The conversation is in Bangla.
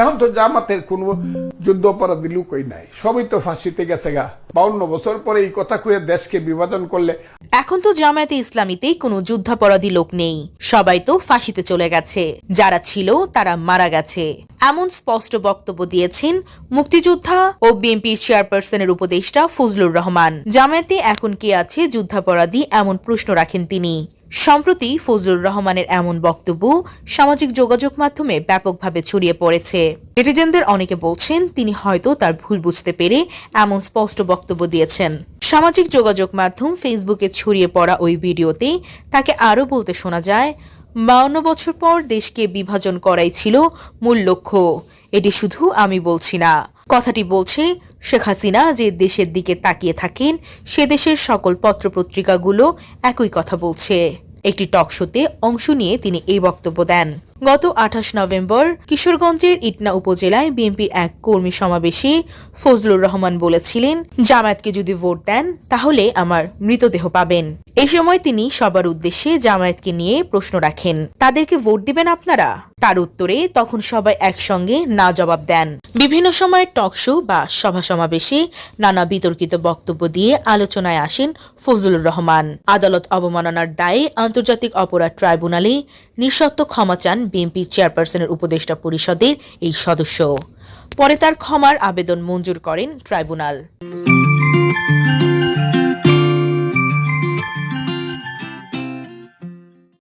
এখন তো জামাতের কোনো যুদ্ধ অপরাধী লুকই নাই। সবই তো ফাঁসিতে গেছে গা। বাউন্ন বছর পরে এই কথা কুয়ে দেশকে বিভাজন করলে এখন তো জামায়াতে ইসলামীতেই কোনো যুদ্ধাপরাধী লোক নেই। সবাই তো ফাঁসিতে চলে গেছে। যারা ছিল, তারা মারা গেছে। এমন স্পষ্ট বক্তব্য দিয়েছেন মুক্তিযোদ্ধা ও বিএনপির চেয়ারপারসনের উপদেষ্টা ফজলুর রহমান। জামায়াতে এখন কে আছে যুদ্ধাপরাধী এমন প্রশ্ন রাখেন তিনি। সম্প্রতি ফজলুর রহমানের এমন বক্তব্য সামাজিক যোগাযোগ মাধ্যমে ব্যাপকভাবে ছড়িয়ে পড়েছে। নেটিজেনদের অনেকে বলছেন, তিনি হয়তো তার ভুল বুঝতে পেরে এমন স্পষ্ট বক্তব্য দিয়েছেন। সামাজিক যোগাযোগ মাধ্যম ফেসবুকে ছড়িয়ে পড়া ওই ভিডিওতে তাকে আরও বলতে শোনা যায়, বাউন্ন বছর পর দেশকে বিভাজন করাই ছিল মূল লক্ষ্য। এটি শুধু আমি বলছি না। কথাটি বলছে শেখ হাসিনা যে দেশের দিকে তাকিয়ে থাকেন, সে দেশের সকল পত্রপত্রিকাগুলো একই কথা বলছে। একটি টক শোতে অংশ নিয়ে তিনি এই বক্তব্য দেন। গত আঠাশ নভেম্বর কিশোরগঞ্জের ইটনা উপজেলায় বিএনপির এক কর্মী সমাবেশে ফজলুর রহমান বলেছিলেন, জামায়াতকে যদি ভোট দেন, তাহলে আমার মৃতদেহ পাবেন। এই সময় তিনি সবার উদ্দেশ্যে জামায়াতকে নিয়ে প্রশ্ন রাখেন, তাদেরকে ভোট দিবেন আপনারা? তার উত্তরে তখন সবাই একসঙ্গে না জবাব দেন। বিভিন্ন সময় টক শো বা সভা সমাবেশে নানা বিতর্কিত বক্তব্য দিয়ে আলোচনায় আসেন ফজলুর রহমান। আদালত অবমাননার দায়ে আন্তর্জাতিক অপরাধ ট্রাইব্যুনালে নিঃশর্ত ক্ষমা চান বিএনপির চেয়ারপারসনের উপদেষ্টা পরিষদের এই সদস্য। পরে তার ক্ষমার আবেদন মঞ্জুর করেন ট্রাইব্যুনাল।